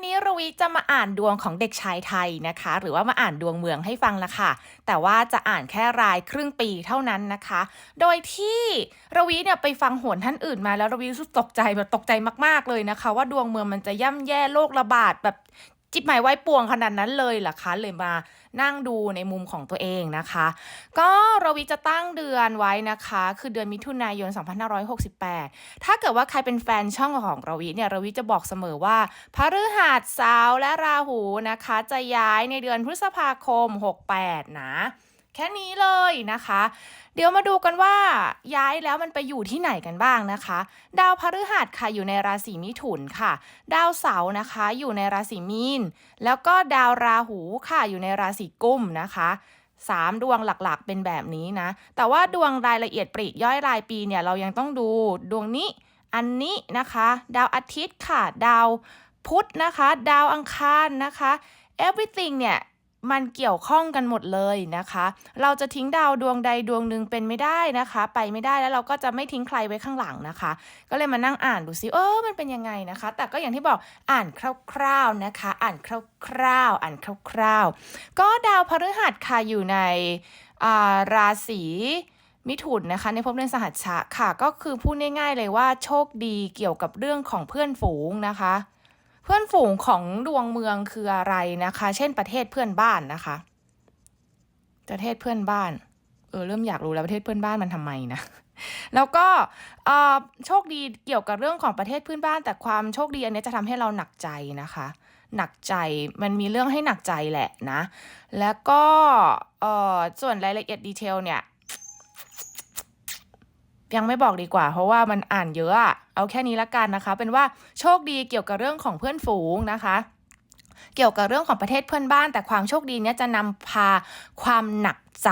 วันนี้รวิจะมาอ่านดวงของเด็กชายไทยนะคะ หรือว่ามาอ่านดวงเมืองให้ฟังละค่ะ แต่ว่าจะอ่านแค่รายครึ่งปีเท่านั้นนะคะ โดยที่รวิเนี่ยไปฟังโหนท่านอื่นมาแล้วรวิรู้สึกตกใจแบบตกใจมาก ๆเลยนะคะ ว่าดวงเมืองมันจะย่ำแย่โรคระบาดแบบ จิบหมายไว้ป่วงขนาดนั้นเลยเหรอคะเลยมานั่งดูในมุมของตัวเองนะคะ ก็รวิจะตั้งเดือนไว้นะคะ คือเดือนมิถุนายน 2568 ถ้าเกิดว่าใครเป็นแฟนช่องของรวิเนี่ยรวิจะบอกเสมอว่าพฤหัสเสาร์และราหูนะคะ จะย้ายในเดือนพฤษภาคม 68 นะ แค่นี้เลยนะคะ เดี๋ยวมาดูกันว่าย้ายแล้วมันไปอยู่ที่ไหนกันบ้างนะคะ ดาวพฤหัสค่ะอยู่ในราศีมิถุนค่ะ ดาวเสาร์นะคะอยู่ในราศีมีน แล้วก็ดาวราหูค่ะอยู่ในราศีกุมนะคะสามดวงหลักๆ เป็นแบบนี้นะ แต่ว่าดวงรายละเอียดปลีกย่อยรายปีเนี่ยเรายังต้องดูดวงนี้อันนี้นะคะ ดาวอาทิตย์ค่ะ ดาวพุธนะคะ ดาวอังคารนะคะ everything เนี่ย มันเกี่ยวข้องกันหมดเลยนะคะ เราจะทิ้งดาวดวงใดดวงหนึ่งเป็นไม่ได้นะคะ ไปไม่ได้แล้วเราก็จะไม่ทิ้งใครไว้ข้างหลังนะคะ ก็เลยมานั่งอ่านดูซิเออมันเป็นยังไงนะคะ แต่ก็อย่างที่บอกอ่านคร่าวๆนะคะ อ่านคร่าวๆอ่านคร่าวๆก็ดาวพฤหัสค่ะอยู่ในอ่าราศีมิถุนนะคะในภพเรือนสหัชชะค่ะ ก็คือพูดง่ายๆเลยว่าโชคดีเกี่ยวกับเรื่องของเพื่อนฝูงนะคะ พื่อนฝูงของดวงเมืองคืออะไรนะคะ เช่นประเทศเพื่อนบ้านนะคะ ประเทศเพื่อนบ้าน เออเริ่มอยากรู้แล้วประเทศเพื่อนบ้านมันทำไมนะ แล้วก็โชคดีเกี่ยวกับเรื่องของประเทศเพื่อนบ้าน แต่ความโชคดีอันนี้จะทำให้เราหนักใจนะคะ หนักใจมันมีเรื่องให้หนักใจแหละนะ แล้วก็ส่วนรายละเอียดดีเทลเนี่ย ยังไม่บอกดีกว่า เพราะว่ามันอ่านเยอะอะเอาแค่นี้ละกันนะคะ เป็นว่าโชคดีเกี่ยวกับเรื่องของเพื่อนฝูงนะคะเกี่ยวกับเรื่องของประเทศเพื่อนบ้าน แต่ความโชคดีเนี้ยจะนำพาความหนักใจ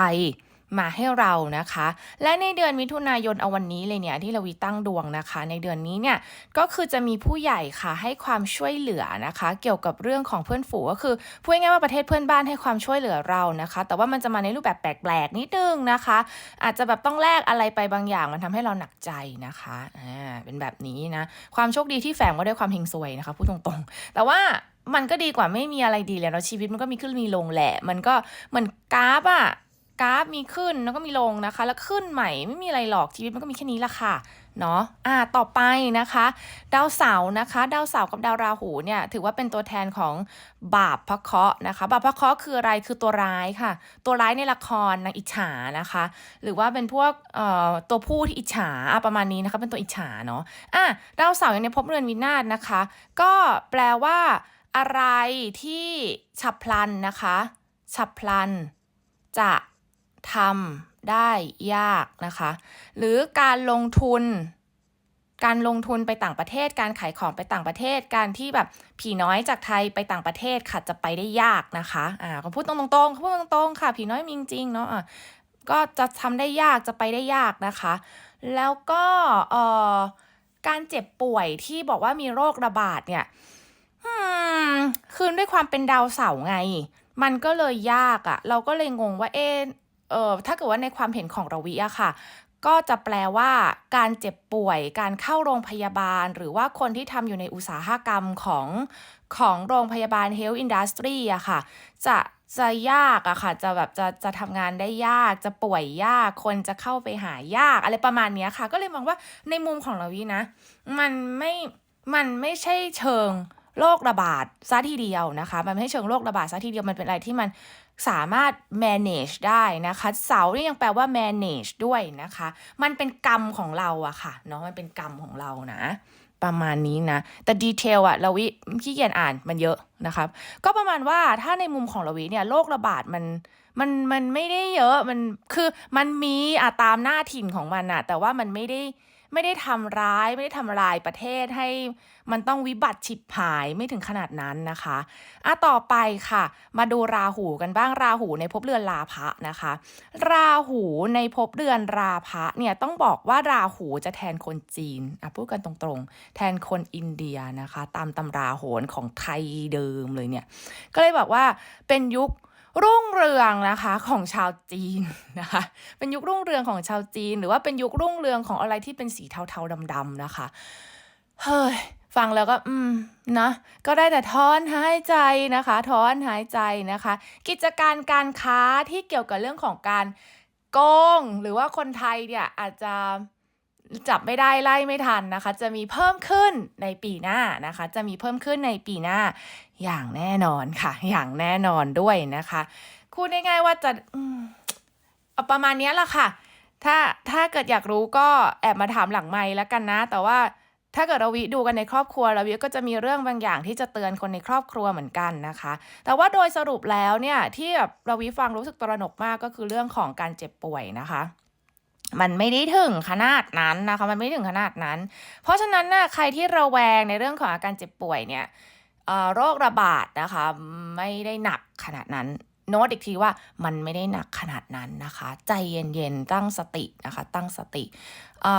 มาให้เรานะคะ และในเดือนมิถุนายนเอาวันนี้เลยเนี่ยที่เราวีตั้งดวงนะคะ ในเดือนนี้เนี่ยก็คือจะมีผู้ใหญ่ค่ะให้ความช่วยเหลือนะคะ เกี่ยวกับเรื่องของเพื่อนฝูงก็คือพูดง่ายๆว่าประเทศเพื่อนบ้านให้ความช่วยเหลือเรานะคะ แต่ว่ามันจะมาในรูปแบบแปลกๆนิดนึงนะคะ อาจจะแบบต้องแลกอะไรไปบางอย่างมันทำให้เราหนักใจนะคะอ่าเป็นแบบนี้นะความโชคดีที่แฝงมาด้วยความเฮงซวยนะคะพูดตรงๆ แต่ว่ามันก็ดีกว่าไม่มีอะไรดีเลยเนาชีวิตมันก็มีขึ้นมีลงแหละ มันก็เหมือนกราฟอะ กราฟมีขึ้นแล้วก็มีลงนะคะ แล้วขึ้นใหม่ไม่มีอะไรหรอกชีวิตมันก็มีแค่นี้ละค่ะเนาะอ่าต่อไปนะคะ ดาวเสาร์นะคะ ดาวเสาร์กับดาวราหูเนี่ยถือว่าเป็นตัวแทนของบาปพระเคราะห์นะคะ บาปพระเคราะห์คืออะไรคือตัวร้ายค่ะ ตัวร้ายในละครนางอิจฉานะคะ หรือว่าเป็นพวกเอ่อตัวผู้ที่อิจฉาประมาณนี้นะคะเป็นตัวอิจฉาเนาะอะดาวเสาร์ยังในภพเรือนวินาศนะคะ ก็แปลว่าอะไรที่ฉับพลันนะคะ ฉับพลันจะ ทำได้ยากนะคะ หรือการลงทุน การลงทุนไปต่างประเทศ การขายของไปต่างประเทศ การที่แบบผีน้อยจากไทยไปต่างประเทศค่ะจะไปได้ยากนะคะอ่าเขาพูดตรงๆเขาพูดตรงๆค่ะ ผีน้อยมีจริงเนาะอะก็จะทำได้ยากจะไปได้ยากนะคะ แล้วก็เอ่อการเจ็บป่วยที่บอกว่ามีโรคระบาดเนี่ยอืมคือด้วยความเป็นดาวเสาร์ไง มันก็เลยยากอะ่ะ เราก็เลยงงว่าเอะ เออถ้าเกิดว่าในความเห็นของราวิอะค่ะ ก็จะแปลว่าการเจ็บป่วย การเข้าโรงพยาบาล หรือว่าคนที่ทำอยู่ในอุตสาหกรรมของของโรงพยาบาล Health Industry อะค่ะ จะจะยากอะค่ะ จะแบบจะจะทำงานได้ยาก จะป่วยยาก คนจะเข้าไปหายาก อะไรประมาณนี้ค่ะ ก็เลยมองว่าในมุมของเราวินะ มันไม่ มันไม่ใช่เชิง โรคระบาดซะทีเดียวนะคะ มันไม่ใช่เชิงโรคระบาดซะทีเดียวมันเป็นอะไรที่มันสามารถ manage ได้นะคะเสานี่ยังแปลว่า manage ด้วยนะคะ มันเป็นกรรมของเราอะค่ะเนาะมันเป็นกรรมของเรานะ ประมาณนี้นะ แต่ดีเทลอะเราวิขี้เกียจอ่านมันเยอะนะครับก็ประมาณว่าถ้าในมุมของเราวิเนี่ยโรคระบาดมันมันมันไม่ได้เยอะมันคือมันมีอะตามหน้าถิ่นของมันอะแต่ว่ามันไม่ได้ ไม่ได้ทำร้ายไม่ได้ทำลายประเทศให้มันต้องวิบัติฉิบหายไม่ถึงขนาดนั้นนะคะอะต่อไปค่ะ มาดูราหูกันบ้างราหูในภพเรือนราพะนะคะ ราหูในภพเรือนราพะเนี่ยต้องบอกว่าราหูจะแทนคนจีนอะพูดกันตรงๆ แทนคนอินเดียนะคะ ตามตำราโหรของไทยเดิมเลยเนี่ยก็เลยบอกว่าเป็นยุค รุ่งเรืองนะคะของชาวจีนนะคะ เป็นยุครุ่งเรืองของชาวจีน หรือว่าเป็นยุครุ่งเรืองของอะไรที่เป็นสีเทาๆดำๆนะคะ เฮ้ยฟังแล้วก็อืมนะก็ได้แต่ถอนหายใจนะคะถอนหายใจนะคะ กิจการการค้าที่เกี่ยวกับเรื่องของการโกงหรือว่าคนไทยเนี่ยอาจจะ จับไม่ได้ไล่ไม่ทันนะคะ จะมีเพิ่มขึ้นในปีหน้านะคะ จะมีเพิ่มขึ้นในปีหน้าอย่างแน่นอนค่ะ อย่างแน่นอนด้วยนะคะพูดง่ายๆว่าจะเอาประมาณนี้แหละค่ะ ถ้าถ้าเกิดอยากรู้ก็แอบมาถามหลังไมค์แล้วกันนะ แต่ว่าถ้าเกิดเราวิดูกันในครอบครัวเราวิก็จะมีเรื่องบางอย่างที่จะเตือนคนในครอบครัวเหมือนกันนะคะ แต่ว่าโดยสรุปแล้วเนี่ยที่แบบเราวิฟังรู้สึกตระหนกมากก็คือเรื่องของการเจ็บป่วยนะคะ มันไม่ได้ถึงขนาดนั้นนะคะ มันไม่ถึงขนาดนั้น เพราะฉะนั้นน่ะใครที่ระแวงในเรื่องของอาการเจ็บป่วยเนี่ยโรคระบาดนะคะ ไม่ได้หนักขนาดนั้น โน้ตอีกทีว่ามันไม่ได้หนักขนาดนั้นนะคะ ใจเย็นๆตั้งสตินะคะ ตั้งสติ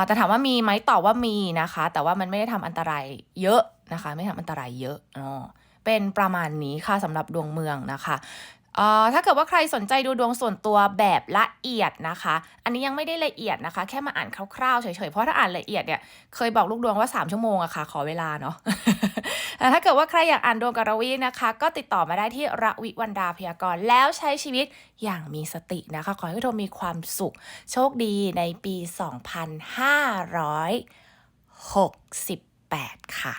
แต่ถามว่ามีไหมตอบว่ามีนะคะ แต่ว่ามันไม่ได้ทำอันตรายเยอะนะคะ ไม่ทำอันตรายเยอะอ๋อเป็นประมาณนี้ค่ะสำหรับดวงเมืองนะคะ ถ้าเกิดว่าใครสนใจดูดวงส่วนตัวแบบละเอียดนะคะ อันนี้ยังไม่ได้ละเอียดนะคะ แค่มาอ่านคร่าวๆเฉยๆ เพราะถ้าอ่านละเอียดเนี่ยเคยบอกลูกดวงว่า 3 ชั่วโมงอะค่ะ ขอเวลาเนาะแต่ถ้าเกิดว่าใครอยากอ่านดวงกับระวีนะคะ ก็ติดต่อมาได้ที่ระวิวันดาพยากรณ์แล้วใช้ชีวิตอย่างมีสตินะคะ ขอให้ทุกท่านมีความสุข โชคดีในปี 2568 ค่ะ